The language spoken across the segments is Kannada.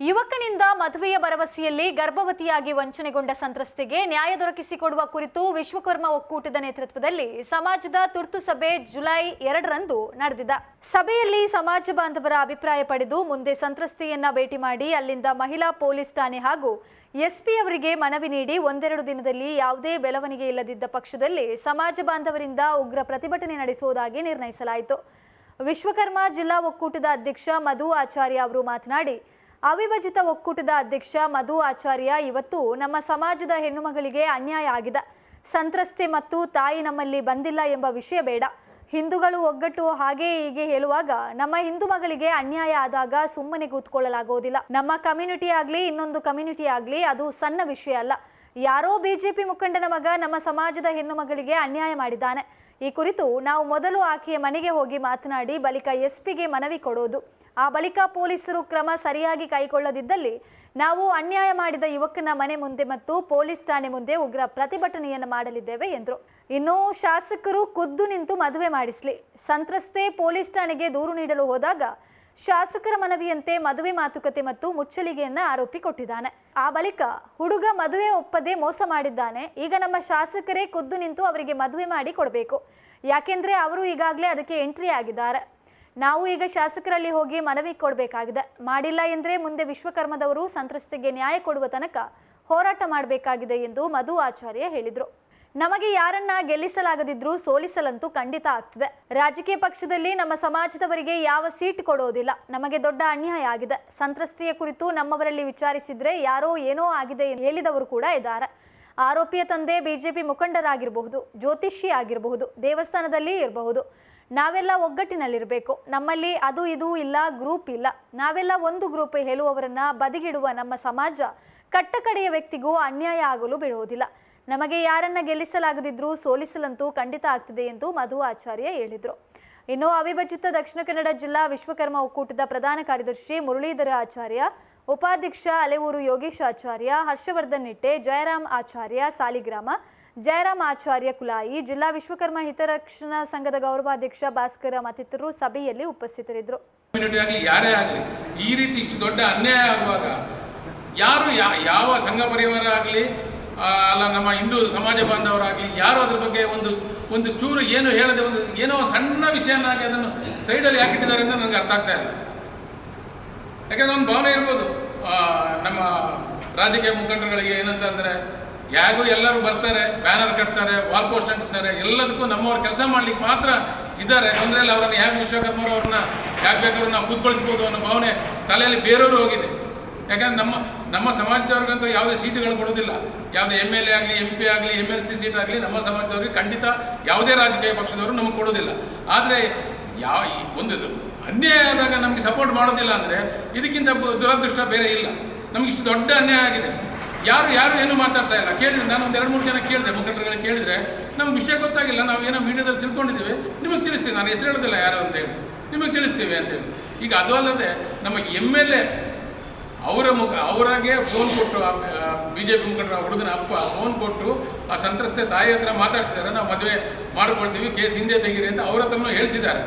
ಯುವಕನಿಂದ ಮದುವೆಯ ಭರವಸೆಯಲ್ಲಿ ಗರ್ಭವತಿಯಾಗಿ ವಂಚನೆಗೊಂಡ ಸಂತ್ರಸ್ತೆಗೆ ನ್ಯಾಯ ದೊರಕಿಸಿಕೊಡುವ ಕುರಿತು ವಿಶ್ವಕರ್ಮ ಒಕ್ಕೂಟದ ನೇತೃತ್ವದಲ್ಲಿ ಸಮಾಜದ ತುರ್ತು ಸಭೆ ಜುಲೈ ಎರಡರಂದು ನಡೆದಿದೆ. ಸಭೆಯಲ್ಲಿ ಸಮಾಜ ಬಾಂಧವರ ಅಭಿಪ್ರಾಯ ಪಡೆದು ಮುಂದೆ ಸಂತ್ರಸ್ತೆಯನ್ನ ಭೇಟಿ ಮಾಡಿ ಅಲ್ಲಿಂದ ಮಹಿಳಾ ಪೊಲೀಸ್ ಠಾಣೆ ಹಾಗೂ ಎಸ್ಪಿ ಅವರಿಗೆ ಮನವಿ ನೀಡಿ ಒಂದೆರಡು ದಿನದಲ್ಲಿ ಯಾವುದೇ ಬೆಳವಣಿಗೆ ಇಲ್ಲದಿದ್ದ ಪಕ್ಷದಲ್ಲಿ ಸಮಾಜ ಬಾಂಧವರಿಂದ ಉಗ್ರ ಪ್ರತಿಭಟನೆ ನಡೆಸುವುದಾಗಿ ನಿರ್ಣಯಿಸಲಾಯಿತು. ವಿಶ್ವಕರ್ಮ ಜಿಲ್ಲಾ ಒಕ್ಕೂಟದ ಅಧ್ಯಕ್ಷ ಮಧು ಆಚಾರ್ಯ ಅವರು ಮಾತನಾಡಿ ಅವಿಭಜಿತ ಒಕ್ಕೂಟದ ಅಧ್ಯಕ್ಷ ಮಧು ಆಚಾರ್ಯ ಇವತ್ತು ನಮ್ಮ ಸಮಾಜದ ಹೆಣ್ಣುಮಗಳಿಗೆ ಅನ್ಯಾಯ ಆಗಿದೆ. ಸಂತ್ರಸ್ತೆ ಮತ್ತು ತಾಯಿ ನಮ್ಮಲ್ಲಿ ಬಂದಿಲ್ಲ ಎಂಬ ವಿಷಯ ಬೇಡ. ಹಿಂದೂಗಳು ಒಗ್ಗಟ್ಟು ಹಾಗೆ ಹೀಗೆ ಹೇಳುವಾಗ ನಮ್ಮ ಹಿಂದೂ ಮಗಳಿಗೆ ಅನ್ಯಾಯ ಆದಾಗ ಸುಮ್ಮನೆ ಕೂತ್ಕೊಳ್ಳಲಾಗುವುದಿಲ್ಲ. ನಮ್ಮ ಕಮ್ಯುನಿಟಿ ಆಗಲಿ, ಇನ್ನೊಂದು ಕಮ್ಯುನಿಟಿ ಆಗಲಿ ಅದು ಸಣ್ಣ ವಿಷಯ ಅಲ್ಲ. ಯಾರೋ ಬಿಜೆಪಿ ಮುಖಂಡನ ಮಗ ನಮ್ಮ ಸಮಾಜದ ಹೆಣ್ಣು ಮಗಳಿಗೆ ಅನ್ಯಾಯ ಮಾಡಿದ್ದಾನೆ. ಈ ಕುರಿತು ನಾವು ಮೊದಲು ಆಕೆಯ ಮನೆಗೆ ಹೋಗಿ ಮಾತನಾಡಿ, ಬಳಿಕ ಎಸ್ಪಿಗೆ ಮನವಿ ಕೊಡೋದು. ಆ ಬಳಿಕ ಪೊಲೀಸರು ಕ್ರಮ ಸರಿಯಾಗಿ ಕೈಗೊಳ್ಳದಿದ್ದಲ್ಲಿ ನಾವು ಅನ್ಯಾಯ ಮಾಡಿದ ಯುವಕನ ಮನೆ ಮುಂದೆ ಮತ್ತು ಪೊಲೀಸ್ ಠಾಣೆ ಮುಂದೆ ಉಗ್ರ ಪ್ರತಿಭಟನೆಯನ್ನು ಮಾಡಲಿದ್ದೇವೆ ಎಂದರು. ಇನ್ನು ಶಾಸಕರು ಖುದ್ದು ನಿಂತು ಮದುವೆ ಮಾಡಿಸಲಿ. ಸಂತ್ರಸ್ತೆ ಪೊಲೀಸ್ ಠಾಣೆಗೆ ದೂರು ನೀಡಲು ಹೋದಾಗ ಶಾಸಕರ ಮನವಿಯಂತೆ ಮದುವೆ ಮಾತುಕತೆ ಮತ್ತು ಮುಚ್ಚಳಿಗೆಯನ್ನ ಆರೋಪಿ ಕೊಟ್ಟಿದ್ದಾನೆ. ಆ ಬಳಿಕ ಹುಡುಗ ಮದುವೆ ಒಪ್ಪದೆ ಮೋಸ ಮಾಡಿದ್ದಾನೆ. ಈಗ ನಮ್ಮ ಶಾಸಕರೇ ಖುದ್ದು ನಿಂತು ಅವರಿಗೆ ಮದುವೆ ಮಾಡಿ ಕೊಡಬೇಕು. ಯಾಕೆಂದ್ರೆ ಅವರು ಈಗಾಗಲೇ ಅದಕ್ಕೆ ಎಂಟ್ರಿ ಆಗಿದ್ದಾರೆ. ನಾವು ಈಗ ಶಾಸಕರಲ್ಲಿ ಹೋಗಿ ಮನವಿ ಕೊಡಬೇಕಾಗಿದೆ. ಮಾಡಿಲ್ಲ ಎಂದ್ರೆ ಮುಂದೆ ವಿಶ್ವಕರ್ಮದವರು ಸಂತ್ರಸ್ತಿಗೆ ನ್ಯಾಯ ಕೊಡುವ ತನಕ ಹೋರಾಟ ಮಾಡಬೇಕಾಗಿದೆ ಎಂದು ಮಧು ಆಚಾರ್ಯ ಹೇಳಿದರು. ನಮಗೆ ಯಾರನ್ನ ಗೆಲ್ಲಿಸಲಾಗದಿದ್ರೂ ಸೋಲಿಸಲಂತೂ ಖಂಡಿತ ಆಗ್ತದೆ. ರಾಜಕೀಯ ಪಕ್ಷದಲ್ಲಿ ನಮ್ಮ ಸಮಾಜದವರಿಗೆ ಯಾವ ಸೀಟ್ ಕೊಡೋದಿಲ್ಲ. ನಮಗೆ ದೊಡ್ಡ ಅನ್ಯಾಯ ಆಗಿದೆ. ಸಂತ್ರಸ್ತೆಯ ಕುರಿತು ನಮ್ಮವರಲ್ಲಿ ವಿಚಾರಿಸಿದ್ರೆ ಯಾರೋ ಏನೋ ಆಗಿದೆ ಹೇಳಿದವರು ಕೂಡ ಇದ್ದಾರೆ. ಆರೋಪಿಯ ತಂದೆ ಬಿಜೆಪಿ ಮುಖಂಡರಾಗಿರಬಹುದು, ಜ್ಯೋತಿಷಿ ಆಗಿರಬಹುದು, ದೇವಸ್ಥಾನದಲ್ಲಿ ಇರಬಹುದು. ನಾವೆಲ್ಲ ಒಗ್ಗಟ್ಟಿನಲ್ಲಿರಬೇಕು. ನಮ್ಮಲ್ಲಿ ಅದು ಇದು ಇಲ್ಲ, ಗ್ರೂಪ್ ಇಲ್ಲ. ನಾವೆಲ್ಲ ಒಂದು ಗ್ರೂಪ್ ಹೇಳುವವರನ್ನ ಬದಿಗಿಡುವ ನಮ್ಮ ಸಮಾಜ ಕಟ್ಟಕಡೆಯ ವ್ಯಕ್ತಿಗೂ ಅನ್ಯಾಯ ಆಗಲು ಬಿಡುವುದಿಲ್ಲ. ನಮಗೆ ಯಾರನ್ನ ಗೆಲ್ಲಿಸಲಾಗದಿದ್ರೂ ಸೋಲಿಸಲಂತೂ ಖಂಡಿತ ಆಗ್ತಿದೆ ಎಂದು ಮಧು ಆಚಾರ್ಯ ಹೇಳಿದರು. ಇನ್ನು ಅವಿಭಜಿತ ದಕ್ಷಿಣ ಕನ್ನಡ ಜಿಲ್ಲಾ ವಿಶ್ವಕರ್ಮ ಒಕ್ಕೂಟದ ಪ್ರಧಾನ ಕಾರ್ಯದರ್ಶಿ ಮುರಳೀಧರ ಆಚಾರ್ಯ, ಉಪಾಧ್ಯಕ್ಷ ಅಲೆವೂರು ಯೋಗೇಶ್ ಆಚಾರ್ಯ, ಹರ್ಷವರ್ಧನ್ ನಿಟ್ಟೆ ಜಯರಾಮ್ ಆಚಾರ್ಯ, ಸಾಲಿಗ್ರಾಮ ಜಯರಾಮ್ ಆಚಾರ್ಯ ಕುಲಾಯಿ, ಜಿಲ್ಲಾ ವಿಶ್ವಕರ್ಮ ಹಿತರಕ್ಷಣಾ ಸಂಘದ ಗೌರವಾಧ್ಯಕ್ಷ ಭಾಸ್ಕರ ಮತ್ತಿತರರು ಸಭೆಯಲ್ಲಿ ಉಪಸ್ಥಿತರಿದ್ದರು. ಯಾರೇ ಆಗಲಿ, ಈ ರೀತಿ ಇಷ್ಟು ದೊಡ್ಡ ಅನ್ಯಾಯ ಆಗುವಾಗ ಯಾರು ಯಾವ ಸಂಘ ಪರಿವಾರ ಆಗಲಿ ಅಲ್ಲ ನಮ್ಮ ಹಿಂದೂ ಸಮಾಜ ಬಾಂಧವರಾಗಲಿ, ಯಾರು ಅದ್ರ ಬಗ್ಗೆ ಒಂದು ಒಂದು ಚೂರು ಏನು ಹೇಳದೆ ಒಂದು, ಏನೋ ಸಣ್ಣ ವಿಷಯನಾಗಿ ಅದನ್ನು ಸೈಡಲ್ಲಿ ಹಾಕಿಟ್ಟಿದ್ದಾರೆ ಅಂತ ನನಗೆ ಅರ್ಥ ಆಗ್ತಾ ಇಲ್ಲ. ಯಾಕಂದ್ರೆ ಒಂದು ಭಾವನೆ ಇರ್ಬೋದು. ನಮ್ಮ ರಾಜಕೀಯ ಮುಖಂಡರುಗಳಿಗೆ ಏನಂತ ಅಂದರೆ ಯಾಗೂ ಎಲ್ಲರೂ ಬರ್ತಾರೆ, ಬ್ಯಾನರ್ ಕಟ್ತಾರೆ ವಾಲ್ ಪೋಸ್ಟ್ ಅಂಟಿಸ್ತಾರೆ, ಎಲ್ಲದಕ್ಕೂ ನಮ್ಮವ್ರು ಕೆಲಸ ಮಾಡ್ಲಿಕ್ಕೆ ಮಾತ್ರ ಇದ್ದಾರೆ. ತೊಂದರೆಯಲ್ಲಿ, ಅವರನ್ನು ಹೇಗೆ ವಿಶ್ವಕರ್ಮರು ಅವ್ರನ್ನ ಯಾಕೆ ಬೇಕಾದ್ರೂ ನಾವು ಕೂತ್ಕೊಳಿಸ್ಬೋದು ಅನ್ನೋ ಭಾವನೆ ತಲೆಯಲ್ಲಿ ಬೇರೆಯವರು ಹೋಗಿದೆ. ಯಾಕಂದ್ರೆ ನಮ್ಮ ನಮ್ಮ ಸಮಾಜದವ್ರಿಗಂತೂ ಯಾವುದೇ ಸೀಟುಗಳು ಕೊಡೋದಿಲ್ಲ ಯಾವುದೇ ಎಂ ಎಲ್ ಎ ಆಗಲಿ ಎಂ ಪಿ ಆಗಲಿ ಎಂ ಎಲ್ ಸಿ ಸೀಟ್ ಆಗಲಿ ನಮ್ಮ ಸಮಾಜದವ್ರಿಗೆ ಖಂಡಿತ ಯಾವುದೇ ರಾಜಕೀಯ ಪಕ್ಷದವರು ನಮಗೆ ಕೊಡೋದಿಲ್ಲ ಆದರೆ ಯಾವ ಒಂದು ಅನ್ಯಾಯ ಆದಾಗ ನಮಗೆ ಸಪೋರ್ಟ್ ಮಾಡೋದಿಲ್ಲ ಅಂದರೆ ಇದಕ್ಕಿಂತ ದುರದೃಷ್ಟ ಬೇರೆ ಇಲ್ಲ. ನಮಗಿಷ್ಟು ದೊಡ್ಡ ಅನ್ಯಾಯ ಆಗಿದೆ. ಯಾರು ಯಾರು ಏನು ಮಾತಾಡ್ತಾ ಇಲ್ಲ. ಕೇಳಿದ್ರೆ ನಾನು ಒಂದು ಎರಡು ಮೂರು ಜನ ಕೇಳಿದೆ ಮುಖಂಡರುಗಳಿಗೆ ಕೇಳಿದ್ರೆ, ನಮ್ಗೆ ವಿಷಯ ಗೊತ್ತಾಗಿಲ್ಲ, ನಾವು ಏನೋ ಮೀಡಿಯಾದಲ್ಲಿ ತಿಳ್ಕೊಂಡಿದ್ದೀವಿ. ನಿಮಗೆ ತಿಳಿಸ್ತೀವಿ ನಾನು ಹೆಸರು ಹೇಳೋದಿಲ್ಲ ಯಾರು ಅಂತೇಳಿ ನಿಮಗೆ ತಿಳಿಸ್ತೀವಿ ಅಂತೇಳಿ ಈಗ ಅದು ಅಲ್ಲದೆ ನಮ್ಮ ಎಂ ಎಲ್ ಎ, ಅವರ ಮುಖ, ಅವರಾಗೆ ಫೋನ್ ಕೊಟ್ಟು ಬಿ ಜೆ ಪಿ ಮುಖಂಡರ ಹುಡುಗನ ಅಪ್ಪ ಫೋನ್ ಕೊಟ್ಟು, ಆ ಸಂತ್ರಸ್ತೆ ತಾಯಿ ಹತ್ರ ಮಾತಾಡ್ತಿದ್ದಾರೆ ನಾವು ಮದುವೆ ಮಾಡ್ಕೊಳ್ತೀವಿ, ಕೇಸ್ ಹಿಂದೆ ತೆಗೀರಿ ಅಂತ ಅವ್ರ ಹತ್ರನೂ ಹೇಳಿಸಿದ್ದಾರೆ.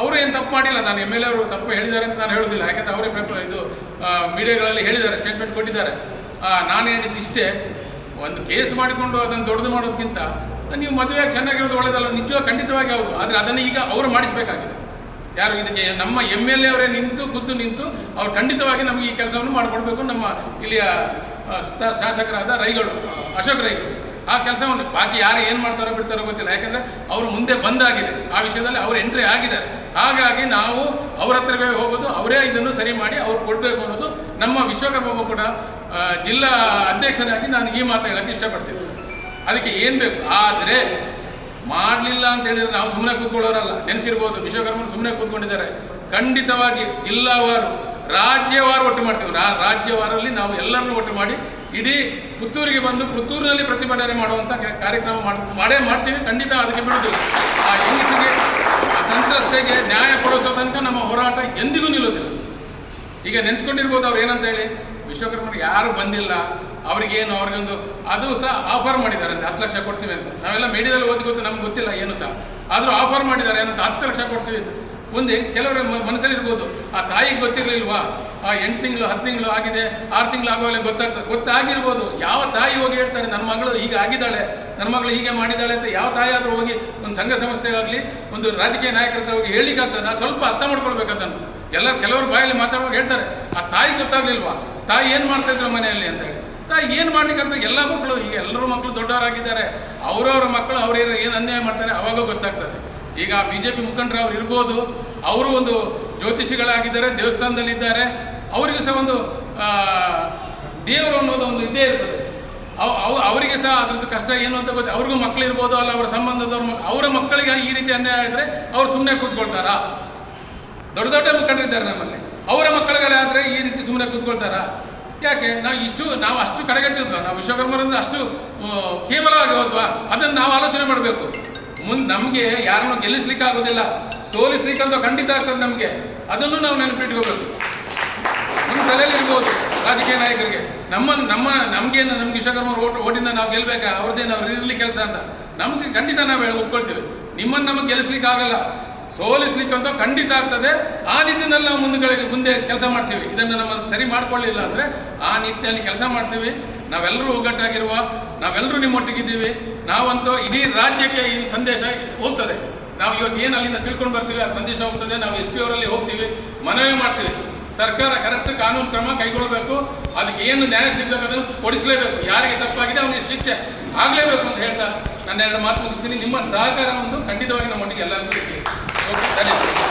ಅವರು ಏನು ತಪ್ಪು ಮಾಡಿಲ್ಲ, ನಾನು ಎಂ ಎಲ್ ಎ ಅವರು ತಪ್ಪು ಹೇಳಿದ್ದಾರೆ ಅಂತ ನಾನು ಹೇಳೋದಿಲ್ಲ. ಯಾಕಂದ್ರೆ ಅವರೇ ಇದು ಮೀಡಿಯಾಗಳಲ್ಲಿ ಹೇಳಿದ್ದಾರೆ ಸ್ಟೇಟ್ಮೆಂಟ್ ಕೊಟ್ಟಿದ್ದಾರೆ. ನಾನು ಹೇಳಿದ್ದು ಇಷ್ಟೇ, ಒಂದು ಕೇಸ್ ಮಾಡಿಕೊಂಡು ಅದನ್ನು ದೊಡ್ಡದು ಮಾಡೋದಕ್ಕಿಂತ ನೀವು ಮದುವೆ ಚೆನ್ನಾಗಿರೋದು ಒಳ್ಳೆಯದಲ್ಲ ನಿಜವಾಗ ಖಂಡಿತವಾಗಿ ಹೌದು. ಆದರೆ ಅದನ್ನು ಈಗ ಅವರು ಮಾಡಿಸಬೇಕಾಗಿದೆ. ಯಾರು ಇದಕ್ಕೆ, ನಮ್ಮ ಎಂ ಎಲ್ ಎ ಅವರೇ ನಿಂತು, ಖುದ್ದು ನಿಂತು, ಅವ್ರು ಖಂಡಿತವಾಗಿ ನಮಗೆ ಈ ಕೆಲಸವನ್ನು ಮಾಡಿಕೊಡ್ಬೇಕು ನಮ್ಮ ಇಲ್ಲಿಯ ಶಾಸಕರಾದ ರೈಗಳು, ಅಶೋಕ್ ರೈಗಳು. ಆ ಕೆಲಸವನ್ನು ಬಾಕಿ ಯಾರು ಏನು ಮಾಡ್ತಾರೋ ಬಿಡ್ತಾರೋ ಗೊತ್ತಿಲ್ಲ. ಯಾಕಂದರೆ ಅವರು ಮುಂದೆ ಬಂದಾಗಿದೆ. ಆ ವಿಷಯದಲ್ಲಿ ಅವರು ಎಂಟ್ರಿ ಆಗಿದ್ದಾರೆ. ಹಾಗಾಗಿ ನಾವು ಅವ್ರ ಹತ್ರವೇ ಹೋಗೋದು, ಅವರೇ ಇದನ್ನು ಸರಿ ಮಾಡಿ ಅವ್ರು ಕೊಡಬೇಕು ಅನ್ನೋದು ನಮ್ಮ ವಿಶ್ವಕರ್ಮ ಕೂಡ ಜಿಲ್ಲಾ ಅಧ್ಯಕ್ಷನಾಗಿ ನಾನು ಈ ಮಾತು ಹೇಳಕ್ಕೆ ಇಷ್ಟಪಡ್ತೀನಿ. ಅದಕ್ಕೆ ಏನು ಬೇಕು? ಆದರೆ ಮಾಡಲಿಲ್ಲ ಅಂತ ಹೇಳಿದರೆ ನಾವು ಸುಮ್ಮನೆ ಕೂತ್ಕೊಳ್ಳೋರಲ್ಲ. ನೆನೆಸಿರ್ಬೋದು. ವಿಶ್ವಕರ್ಮರು ಸುಮ್ಮನೆ ಕೂತ್ಕೊಂಡಿದ್ದಾರೆ. ಖಂಡಿತವಾಗಿ ಜಿಲ್ಲಾವಾರು ರಾಜ್ಯವಾರು ಒಟ್ಟು ಮಾಡ್ತೀವಿ. ರಾಜ್ಯವಾರಲ್ಲಿ ನಾವು ಎಲ್ಲರನ್ನೂ ಒಟ್ಟು ಮಾಡಿ ಇಡೀ ಪುತ್ತೂರಿಗೆ ಬಂದು ಪುತ್ತೂರಿನಲ್ಲಿ ಪ್ರತಿಭಟನೆ ಮಾಡುವಂಥ ಕಾರ್ಯಕ್ರಮ ಮಾಡಿ ಮಾಡೇ ಮಾಡ್ತೀವಿ. ಖಂಡಿತ ಅದಕ್ಕೆ ಬಿಡೋದಿಲ್ಲ ಆ ಹೆಂಗಸಿಗೆ, ಆ ಸಂತ್ರಸ್ತೆಗೆ ನ್ಯಾಯ ಕೊಡಿಸೋ ತನಕ ನಮ್ಮ ಹೋರಾಟ ಎಂದಿಗೂ ನಿಲ್ಲೋದಿಲ್ಲ ಈಗ ನೆನೆಸ್ಕೊಂಡಿರ್ಬೋದು ಅವ್ರು ಏನಂತ ಹೇಳಿ? ವಿಶ್ವಕರ್ಮರು ಯಾರು ಬಂದಿಲ್ಲ. ಅವ್ರಿಗೇನು, ಅವ್ರಿಗೊಂದು ಅದು ಸಹ ಆಫರ್ ಮಾಡಿದ್ದಾರೆ ಅಂತ ಹತ್ತು ಲಕ್ಷ ಕೊಡ್ತೀವಿ ಅಂತ. ನಾವೆಲ್ಲ ಮೀಡಿಯಾದಲ್ಲಿ ಓದಿ ಗೊತ್ತು ನಮ್ಗೆ ಗೊತ್ತಿಲ್ಲ, ಏನು ಸಹ. ಆದರೂ ಆಫರ್ ಮಾಡಿದ್ದಾರೆ ಏನಂತ ಹತ್ತು ಲಕ್ಷ ಕೊಡ್ತೀವಿ ಅಂತ. ಒಂದೇ ಕೆಲವರ ಮನಸ್ಸಲ್ಲಿ ಇರ್ಬೋದು ಆ ತಾಯಿಗೆ ಗೊತ್ತಿರಲಿಲ್ವಾ? ಆ ಎಂಟು ತಿಂಗಳು, ಹತ್ತು ತಿಂಗಳು ಆಗಿದೆ, ಆರು ತಿಂಗಳು ಆಗುವಾಗಲೇ ಗೊತ್ತಾಗ್ತದೆ ಗೊತ್ತಾಗಿರ್ಬೋದು. ಯಾವ ತಾಯಿ ಹೋಗಿ ಹೇಳ್ತಾರೆ ನನ್ನ ಮಗಳು ಹೀಗೆ ಆಗಿದ್ದಾಳೆ ನನ್ನ ಮಗಳು ಹೀಗೆ ಮಾಡಿದ್ದಾಳೆ ಅಂತ ಯಾವ ತಾಯಿ ಆದರೂ ಹೋಗಿ ಒಂದು ಸಂಘ ಸಂಸ್ಥೆಗಾಗಲಿ ಒಂದು ರಾಜಕೀಯ ನಾಯಕರ ಹತ್ರ ಹೋಗಿ ಹೇಳಿಕ್ಕಾಗ್ತದ ಸ್ವಲ್ಪ ಅರ್ಥ ಮಾಡ್ಕೊಳ್ಬೇಕದನ್ನು ಎಲ್ಲ ಕೆಲವರು ಬಾಯಲ್ಲಿ ಮಾತಾಡುವಾಗ ಹೇಳ್ತಾರೆ, ಆ ತಾಯಿ ಗೊತ್ತಾಗ್ಲಿಲ್ವಾ? ತಾಯಿ ಏನು ಮಾಡ್ತಾಯಿದ್ರು ಮನೆಯಲ್ಲಿ? ಅಂತ ಹೇಳಿ. ತಾಯಿ ಏನು ಮಾಡ್ಲಿಕ್ಕಂತ ಎಲ್ಲ ಮಕ್ಕಳು ಈಗ ಎಲ್ಲರೂ ಮಕ್ಕಳು ದೊಡ್ಡವರಾಗಿದ್ದಾರೆ. ಅವರವ್ರ ಮಕ್ಕಳು ಅವ್ರ ಏನು ಅನ್ಯಾಯ ಮಾಡ್ತಾರೆ, ಅವಾಗ ಗೊತ್ತಾಗ್ತದೆ. ಈಗ ಬಿ ಜೆ ಪಿ ಮುಖಂಡರು ಅವ್ರು ಇರ್ಬೋದು, ಅವರು ಒಂದು ಜ್ಯೋತಿಷಿಗಳಾಗಿದ್ದಾರೆ, ದೇವಸ್ಥಾನದಲ್ಲಿದ್ದಾರೆ, ಅವರಿಗೂ ಸಹ ಒಂದು ದೇವರು ಅನ್ನೋದು ಒಂದು ಇದ್ದೇ ಇರ್ತದೆ. ಅವ್, ಅವ್- ಅವರಿಗೆ ಸಹ ಅದ್ರದ್ದು ಕಷ್ಟ ಏನು ಅಂತ ಗೊತ್ತೆ, ಅವ್ರಿಗೂ ಮಕ್ಕಳು ಇರ್ಬೋದು ಅಲ್ಲ, ಅವರ ಸಂಬಂಧದವ್ರ ಅವರ ಮಕ್ಕಳಿಗೆ ಈ ರೀತಿ ಅನ್ಯಾಯ ಆದರೆ ಅವ್ರು ಸುಮ್ಮನೆ ಕೂತ್ಕೊಳ್ತಾರಾ? ದೊಡ್ಡ ದೊಡ್ಡ ಮುಖಂಡರಿದ್ದಾರೆ ನಮ್ಮಲ್ಲಿ. ಅವರ ಮಕ್ಕಳುಗಳಾದರೆ ಈ ರೀತಿ ಸುಮ್ಮನೆ ಕೂತ್ಕೊಳ್ತಾರಾ? ಯಾಕೆ? ನಾವು ಇಷ್ಟು, ನಾವು ಅಷ್ಟು ಕಡೆಗಟ್ಟಿದ್ವಾ? ನಾವು ವಿಶ್ವಕರ್ಮರಂದ್ರೆ ಅಷ್ಟು ಕೇವಲವಾಗಿ ಹೋದ್ವಾ? ಅದನ್ನು ನಾವು ಆಲೋಚನೆ ಮಾಡಬೇಕು. ಮುಂದೆ ನಮಗೆ ಯಾರನ್ನು ಗೆಲ್ಲಿಸ್ಲಿಕ್ಕೆ ಆಗೋದಿಲ್ಲ ಸೋಲಿಸ್ಲಿಕ್ಕಂತ ಖಂಡಿತ ಆಗ್ತದೆ ನಮಗೆ. ಅದನ್ನು ನಾವು ನೆನಪಿಟ್ಕೋಬೇಕು. ನಮ್ಮ ತಲೆಯಲ್ಲಿ ಇರ್ಬೋದು ರಾಜಕೀಯ ನಾಯಕರಿಗೆ. ನಮ್ಮ ನಮ್ಮ ನಮಗೇನು ನಮ್ಗೆ ವಿಶ್ವಕರ್ಮ ಓಟ್, ಓಟಿಂದ ನಾವು ಗೆಲ್ಬೇಕಾ? ಅವ್ರದ್ದೇನು ಅವ್ರು ಇರಲಿ ಕೆಲಸ ಅಂತ. ನಮಗೆ ಖಂಡಿತ ನಾವು ಒಪ್ಕೊಳ್ತೀವಿ. ನಿಮ್ಮನ್ನು ನಮಗೆ ಗೆಲ್ಲಿಸ್ಲಿಕ್ಕೆ ಆಗಲ್ಲ ಸೋಲಿಸ್ಲಿಕ್ಕಂತೂ ಖಂಡಿತ ಆಗ್ತದೆ. ಆ ನಿಟ್ಟಿನಲ್ಲಿ ನಾವು ಮುಂದೆ ಮುಂದೆ ಕೆಲಸ ಮಾಡ್ತೀವಿ. ಇದನ್ನು ನಮ್ಮ ಸರಿ ಮಾಡ್ಕೊಳ್ಳಿಲ್ಲ ಅಂದರೆ ಆ ನಿಟ್ಟಿನಲ್ಲಿ ಕೆಲಸ ಮಾಡ್ತೀವಿ. ನಾವೆಲ್ಲರೂ ಒಗ್ಗಟ್ಟಾಗಿರುವ, ನಾವೆಲ್ಲರೂ ನಿಮ್ಮೊಟ್ಟಿಗಿದ್ದೀವಿ. ನಾವಂತೂ ಇಡೀ ರಾಜ್ಯಕ್ಕೆ ಈ ಸಂದೇಶ ಹೋಗ್ತದೆ. ನಾವು ಇವತ್ತು ಏನು ಅಲ್ಲಿಂದ ತಿಳ್ಕೊಂಡು ಬರ್ತೀವಿ, ಆ ಸಂದೇಶ ಹೋಗ್ತದೆ. ನಾವು ಎಸ್ ಪಿ ಅವರಲ್ಲಿ ಹೋಗ್ತೀವಿ, ಮನವಿ ಮಾಡ್ತೀವಿ. ಸರ್ಕಾರ ಕರೆಕ್ಟ್ ಕಾನೂನು ಕ್ರಮ ಕೈಗೊಳ್ಳಬೇಕು. ಅದಕ್ಕೆ ಏನು ನ್ಯಾಯ ಸಿಗಬೇಕು ಅದನ್ನು ಕೊಡಿಸಲೇಬೇಕು. ಯಾರಿಗೆ ತಪ್ಪಾಗಿದೆ ಅವನಿಗೆ ಶಿಕ್ಷೆ ಆಗಲೇಬೇಕು ಅಂತ ಹೇಳ್ತಾ ನನ್ನ ಎರಡು ಮಾತು ಮುಗಿಸ್ತೀನಿ. ನಿಮ್ಮ ಸಹಕಾರ ಒಂದು ಖಂಡಿತವಾಗಿ ನಮ್ಮೊಟ್ಟಿಗೆ ಎಲ್ಲರಿಗೂ ಸಿಗಲಿ. 都给这